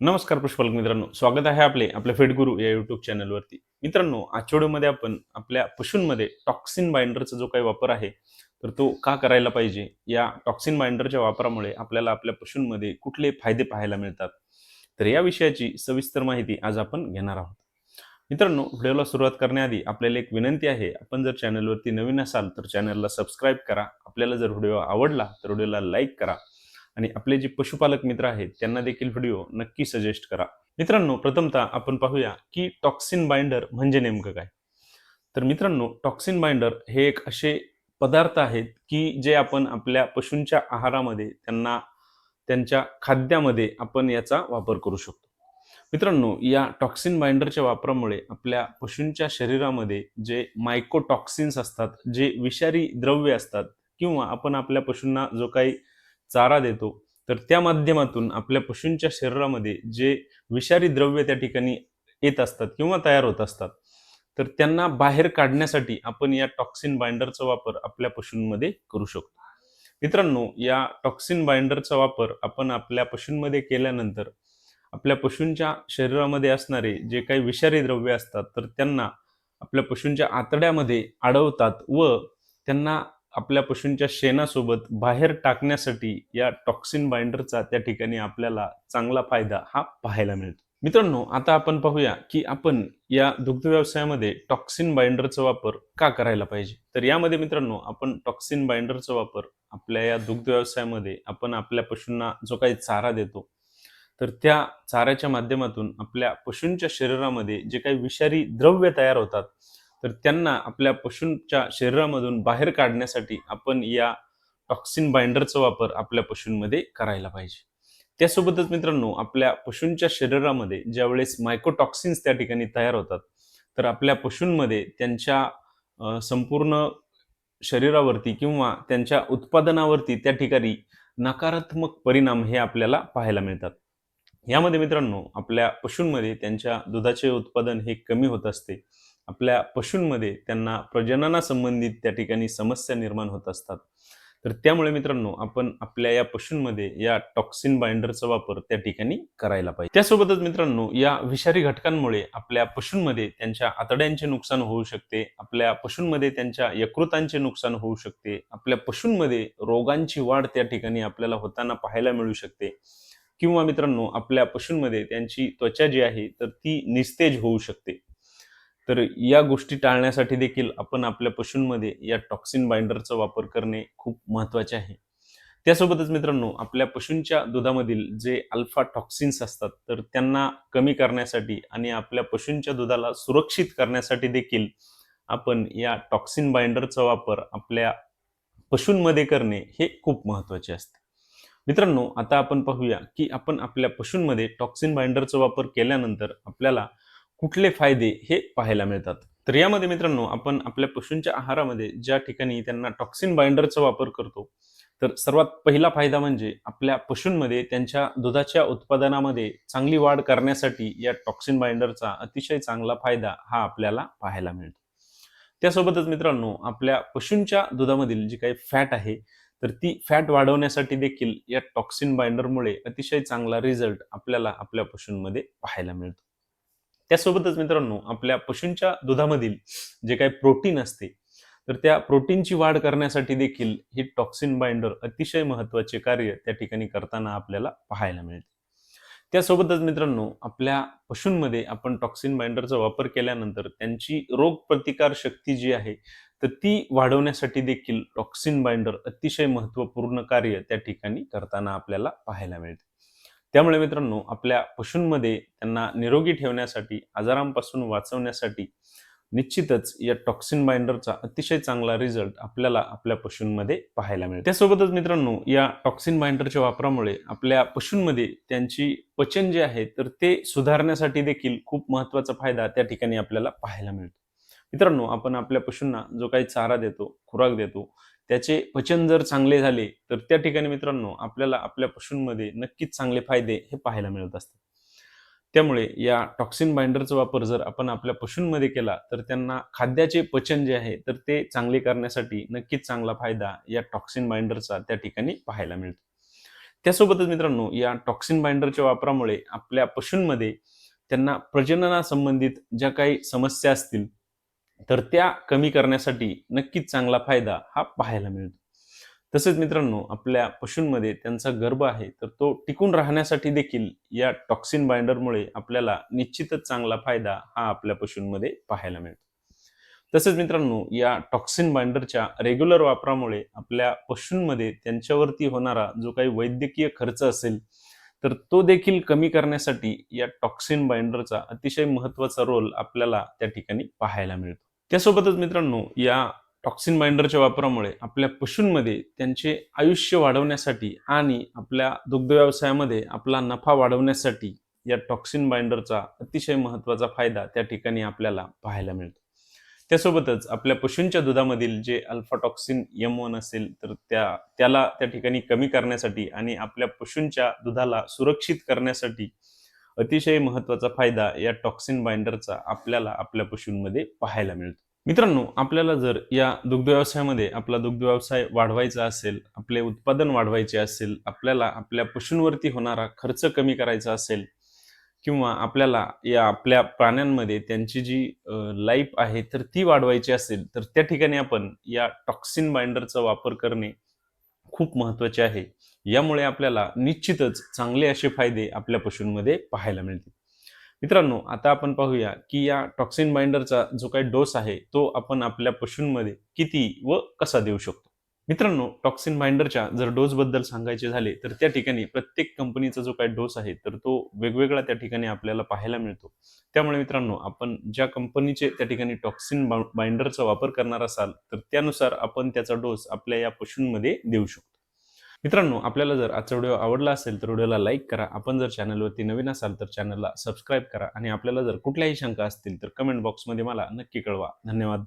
नमस्कार पुष्पलक मित्रांनो. स्वागत आहे आपले आपल्या फेडगुरू या युट्यूब चॅनलवरती मित्रांनो आजच्या व्हिडिओमध्ये आपण आपल्या पशूंमध्ये टॉक्सिन बाइंडरचा जो काही वापर आहे तर तो का करायला पाहिजे? या टॉक्सिन बाइंडरच्या वापरामुळे आपल्याला आपल्या पशूंमध्ये कुठले फायदे पाहायला मिळतात? तर या विषयाची सविस्तर माहिती आज आपण घेणार आहोत. मित्रांनो व्हिडिओला सुरुवात करण्याआधी आपल्याला एक विनंती आहे आपण जर चॅनलवरती नवीन असाल तर चॅनलला सबस्क्राईब करा. आपल्याला जर व्हिडिओ आवडला तर व्हिडिओला लाईक करा. आणि आपले जे पशुपालक मित्र आहेत त्यांना देखील व्हिडिओ नक्की सजेस्ट करा. मित्रांनो प्रथमतः आपण पाहूया की टॉक्सिन बाइंडर म्हणजे नेमकं काय? तर मित्रांनो टॉक्सिन बाइंडर हे एक असे पदार्थ आहेत की जे आपण आपल्या पशूंच्या आहारामध्ये त्यांना त्यांच्या खाद्यामध्ये आपण याचा वापर करू शकतो. मित्रांनो या टॉक्सिन बाइंडरच्या वापरामुळे आपल्या पशूंच्या शरीरामध्ये जे मायकोटॉक्सिन्स असतात जे विषारी द्रव्य असतात किंवा आपण आपल्या पशूंना जो काही चारा देतो तर त्या माध्यमातून आपल्या पशूंच्या शरीरामध्ये जे विषारी द्रव्य त्या ठिकाणी येत असतात किंवा तयार होत असतात तर त्यांना बाहेर काढण्यासाठी आपण या टॉक्सिन बाइंडरचा वापर आपल्या पशूंमध्ये करू शकतो. मित्रांनो या टॉक्सिन बाइंडरचा वापर आपण आपल्या पशूंमध्ये केल्यानंतर आपल्या पशूंच्या शरीरामध्ये असणारे जे काही विषारी द्रव्य असतात तर त्यांना आपल्या पशूंच्या आतड्यामध्ये अडवतात व त्यांना आपल्या पशूंच्या शेणासोबत बाहेर टाकण्यासाठी या टॉक्सिन बाइंडरचा त्या ठिकाणी आपल्याला चांगला फायदा हा पाहायला मिळतो. मित्रांनो आता आपण पाहूया की आपण या दुग्ध व्यवसायामध्ये टॉक्सिन बाइंडरचा वापर का करायला पाहिजे? तर यामध्ये मित्रांनो आपण टॉक्सिन बाइंडरचा वापर आपल्या या दुग्ध व्यवसायामध्ये आपण आपल्या पशूंना जो काही चारा देतो तर त्या चाऱ्याच्या माध्यमातून आपल्या पशूंच्या शरीरामध्ये जे काही विषारी द्रव्य तयार होतात तर त्यांना आपल्या पशूंच्या शरीरामधून बाहेर काढण्यासाठी आपण या टॉक्सिन बाइंडरचा वापर आपल्या पशूंमध्ये करायला पाहिजे. त्यासोबतच मित्रांनो आपल्या पशूंच्या शरीरामध्ये ज्यावेळेस मायकोटॉक्सिन्स त्या ठिकाणी तयार होतात तर आपल्या पशूंमध्ये त्यांच्या संपूर्ण शरीरावरती किंवा त्यांच्या उत्पादनावरती त्या ठिकाणी नकारात्मक परिणाम हे आपल्याला पाहायला मिळतात. यामध्ये मित्रांनो आपल्या पशूंमध्ये त्यांच्या दुधाचे उत्पादन हे कमी होत असते. आपल्या पशूंमध्ये त्यांना प्रजननासंबंधित त्या ठिकाणी समस्या निर्माण होत असतात. तर त्यामुळे मित्रांनो आपण आपल्या या पशूंमध्ये या टॉक्सिन बाइंडरचा वापर त्या ठिकाणी करायला पाहिजे. त्यासोबतच मित्रांनो या विषारी घटकांमुळे आपल्या पशूंमध्ये त्यांच्या आतड्यांचे नुकसान होऊ शकते आपल्या पशूंमध्ये त्यांच्या यकृतांचे नुकसान होऊ शकते आपल्या पशूंमध्ये रोगांची वाढ त्या ठिकाणी आपल्याला होताना पाहायला मिळू शकते. किंवा मित्रांनो आपल्या पशूंमध्ये त्यांची त्वचा जी आहे तर ती निस्तेज होऊ शकते. तर या गोष्टी टाळण्यासाठी देखील आपण आपल्या पशूंमध्ये या टॉक्सिन बाइंडरचा वापर करणे खूप महत्त्वाचे आहे. त्यासोबतच मित्रांनो आपल्या पशूंच्या दुधामधील जे अल्फा टॉक्सिन्स असतात तर त्यांना कमी करण्यासाठी आणि आपल्या पशूंच्या दुधाला सुरक्षित करण्यासाठी देखील आपण या टॉक्सिन बाइंडरचा वापर आपल्या पशूंमध्ये करणे हे खूप महत्त्वाचे असते. मित्रांनो आता आपण पाहूया की आपण आपल्या पशूंमध्ये टॉक्सिन बाइंडरचा वापर केल्यानंतर आपल्याला कुठले फायदे हे पाहायला मिळतात? तर यामध्ये मित्रांनो आपण आपल्या पशूंच्या आहारामध्ये ज्या ठिकाणी त्यांना टॉक्सिन बाइंडरचा वापर करतो तर सर्वात पहिला फायदा म्हणजे आपल्या पशूंमध्ये त्यांच्या दुधाच्या उत्पादनामध्ये चांगली वाढ करण्यासाठी या टॉक्सिन बाइंडरचा अतिशय चांगला फायदा हा आपल्याला पाहायला मिळतो. त्यासोबतच मित्रांनो आपल्या पशूंच्या दुधामधील जी काही फॅट आहे तर ती फॅट वाढवण्यासाठी देखील या टॉक्सिन बाइंडरमुळे अतिशय चांगला रिझल्ट आपल्याला आपल्या पशूंमध्ये पाहायला मिळतो. त्यासोबतच मित्रांनो आपल्या पशूंच्या दुधामधील जे काही प्रोटीन असते तर त्या प्रोटीनची वाढ करण्यासाठी देखील ही टॉक्सिन बाइंडर अतिशय महत्त्वाचे कार्य त्या ठिकाणी करताना आपल्याला पाहायला मिळते. त्यासोबतच मित्रांनो आपल्या पशूंमध्ये आपण टॉक्सिन बाइंडरचा वापर केल्यानंतर त्यांची रोगप्रतिकार शक्ती जी आहे तर ती वाढवण्यासाठी देखील टॉक्सिन बाइंडर अतिशय महत्त्वपूर्ण कार्य त्या ठिकाणी करताना आपल्याला पाहायला मिळते. त्यामुळे मित्रांनो आपल्या पशूंमध्ये त्यांना निरोगी ठेवण्यासाठी आजारांपासून वाचवण्यासाठी निश्चितच या टॉक्सिन बाइंडरचा अतिशय चांगला रिझल्ट आपल्याला आपल्या पशूंमध्ये पाहायला मिळेल. त्यासोबतच मित्रांनो या टॉक्सिन बाइंडरच्या वापरामुळे आपल्या पशूंमध्ये त्यांची पचन जे आहे तर ते सुधारण्यासाठी देखील खूप महत्त्वाचा फायदा त्या ठिकाणी आपल्याला पाहायला मिळतो. मित्रांनो आपण आपल्या पशूंना जो काही चारा देतो खुराक देतो त्याचे पचन जर चांगले झाले तर त्या ठिकाणी मित्रांनो आपल्याला आपल्या पशूंमध्ये नक्कीच चांगले फायदे हे पाहायला मिळत असतात. त्यामुळे या टॉक्सिन बाइंडरचा वापर जर आपण आपल्या पशूंमध्ये केला तर त्यांना खाद्याचे पचन जे आहे तर ते चांगले करण्यासाठी नक्कीच चांगला फायदा या टॉक्सिन बाइंडरचा त्या ठिकाणी पाहायला मिळतो. त्यासोबतच मित्रांनो या टॉक्सिन बाइंडरच्या वापरामुळे आपल्या पशूंमध्ये त्यांना प्रजननासंबंधित ज्या काही समस्या असतील तर त्या कमी करण्यासाठी नक्कीच चांगला फायदा हा पाहायला मिळतो. तसेच मित्रांनो आपल्या पशूंमध्ये त्यांचा गर्भ आहे तर तो टिकून राहण्यासाठी देखील या टॉक्सिन बाइंडरमुळे आपल्याला निश्चितच चांगला फायदा हा आपल्या पशूंमध्ये पाहायला मिळतो. तसेच मित्रांनो या टॉक्सिन बाइंडरच्या रेग्युलर वापरामुळे आपल्या पशूंमध्ये त्यांच्यावरती होणारा जो काही वैद्यकीय खर्च असेल तर तो देखील कमी करण्यासाठी या टॉक्सिन बाइंडरचा अतिशय महत्त्वाचा रोल आपल्याला त्या ठिकाणी पाहायला मिळतो. त्यासोबतच मित्रांनो या टॉक्सिन बाइंडरच्या वापरामुळे आपल्या पशूंमध्ये त्यांचे आयुष्य वाढवण्यासाठी आणि आपल्या दुग्ध व्यवसायामध्ये आपला नफा वाढवण्यासाठी या टॉक्सिन बाइंडरचा अतिशय महत्त्वाचा फायदा त्या ठिकाणी आपल्याला पाहायला मिळतो. त्यासोबतच आपल्या पशूंच्या दुधामधील जे अल्फाटॉक्सिन यम वन असेल तर त्या त्याला त्या ठिकाणी कमी करण्यासाठी आणि आपल्या पशूंच्या दुधाला सुरक्षित करण्यासाठी अतिशय महत्त्वाचा फायदा या टॉक्सिन बाइंडरचा आपल्याला आपल्या पशूंमध्ये पाहायला मिळतो. मित्रांनो आपल्याला जर या दुग्ध व्यवसायामध्ये आपला दुग्ध व्यवसाय वाढवायचा असेल आपले उत्पादन वाढवायचे असेल आपल्याला आपल्या पशूंवरती होणारा खर्च कमी करायचा असेल किंवा आपल्याला या आपल्या प्राण्यांमध्ये त्यांची जी लाईफ आहे तर ती वाढवायची असेल तर त्या ठिकाणी आपण या टॉक्सिन बाइंडरचा वापर करणे खूप महत्त्वाचे आहे. यामुळे आपल्याला निश्चितच चांगले असे फायदे आपल्या पशूंमध्ये पाहायला मिळतील. मित्रांनो आता आपण पाहूया की या टॉक्सिन बाइंडरचा जो काही डोस आहे तो आपण आपल्या पशूंमध्ये किती व कसा देऊ शकतो? मित्रांनो टॉक्सिन बाइंडरच्या जर डोस बद्दल सांगायचे झाले तर त्या ठिकाणी प्रत्येक कंपनीचा जो काही डोस आहे तर तो वेगवेगळा त्या ठिकाणी आपल्याला पाहायला मिळतो. त्यामुळे मित्रांनो आपण ज्या कंपनीचे त्या ठिकाणी टॉक्सिन बाइंडरचा वापर करणार असाल तर त्यानुसार आपण त्याचा डोस आपल्या या पशूंमध्ये देऊ शकतो. मित्रांनो आपल्याला जर आजचा व्हिडिओ आवडला असेल तर व्हिडिओला लाईक करा. आपण जर चॅनलवरती नवीन असाल तर चॅनलला सबस्क्राईब करा. आणि आपल्याला जर कुठल्याही शंका असतील तर कमेंट बॉक्समध्ये मला नक्की कळवा. धन्यवाद.